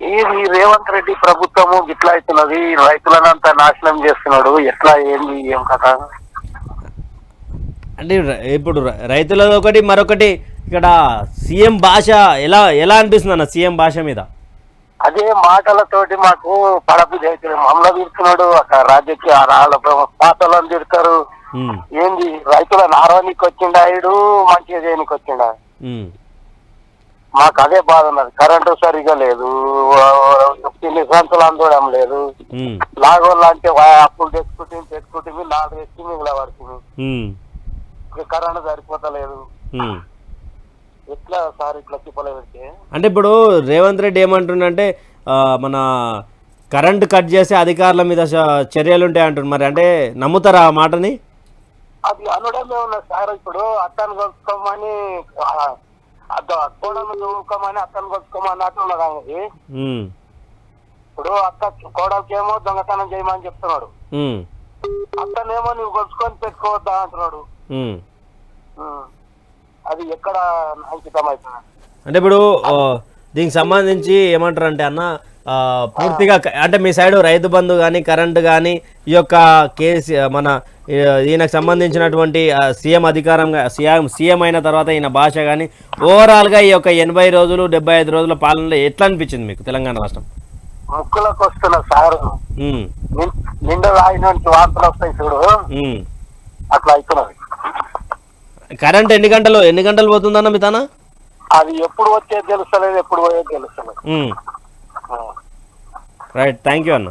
ఇది రేవంత్ రెడ్డి ప్రభుత్వము గిట్లా అవుతున్నది రైతులనంతా నాశనం చేస్తున్నాడు ఎట్లా ఏంది ఏం కథ? అంటే ఇప్పుడు ర- రైతులది ఒకటి మరొకటి ఇక్కడ సీఎం భాష ఎలా ఎలా అనిపిస్తుంది అన్న సీఎం భాష మీద? అదే మాటలతోటి మాకు పడబుద్ధి అవుతుంది మమ్మల్ని తిడుతున్నాడు అక్కడ రాజకీయ పాతలను తిడతారు. ఏంది రైతుల నారవానికి వచ్చిండా ఇడు మంచిగా చేయనికి వచ్చిండా మాకు అదే బాధ ఉన్నది. కరెంటు సరిగా లేదు. తిండి సంచులు అందడం లేదు. లాగోళ్ళు అంటే వా- అప్పులు తెచ్చుకుంటే తెచ్చుకుంటే నాలుగు తెచ్చి మిగిలిన ఉమ్, కరెంటు సరిపోతలేదు. ఎట్లా సార్ ఇట్లా పెడితే అంటే ఇప్పుడు రేవంత్ రెడ్డి ఏమంటుండంటే మన కరెంట్ కట్ చేసి అధికారుల మీద చర్యలు ఉంటాయి అంటున్నారు. మరి అంటే నమ్ముతారా ఆ మాటని? అది అనడమే ఉన్నది సార్. ఇప్పుడు అత్తను కొనుక్కోమని కోడలు చదువుకోమని అత్తను కొనుక్కోమని అట్లా ఉమ్, ఇప్పుడు అత్త కోడలకేమో దొంగతనం చేయమని చెప్తున్నాడు. అత్తనేమో నువ్వు కొలుచుకొని పెట్టుకోవద్దా అంటున్నాడు. అది ఎక్కడ అంకితం అవుతుంది అంటే ఇప్పుడు దీనికి సంబంధించి ఏమంటారు అంటే అన్న పూర్తిగా అంటే మీ సైడ్ రైతు బంధు కానీ కరెంటు కానీ ఈ యొక్క కేసీ మన ఈయనకు సంబంధించినటువంటి సీఎం అధికారంగా సీఎం సీఎం అయిన తర్వాత ఈయన భాష కానీ ఓవరాల్గా ఈ యొక్క ఎనభై రోజులు డెబ్బై ఐదు రోజుల పాలనలో ఎట్లా అనిపించింది మీకు తెలంగాణ రాష్ట్రం? ముక్కులకు వస్తున్న సారు. నిండా రాయిన నుంచి వార్తలు వస్తాయి చూడు. అట్లా అవుతున్నది కరెంట్ ఎన్ని గంటలు ఎన్ని గంటలు పోతుందన్న మీ తన అది ఎప్పుడు వచ్చేది తెలుస్తలేదు ఎప్పుడు పోయేది తెలుస్తలేదు. రైట్ థ్యాంక్ యూ అన్న.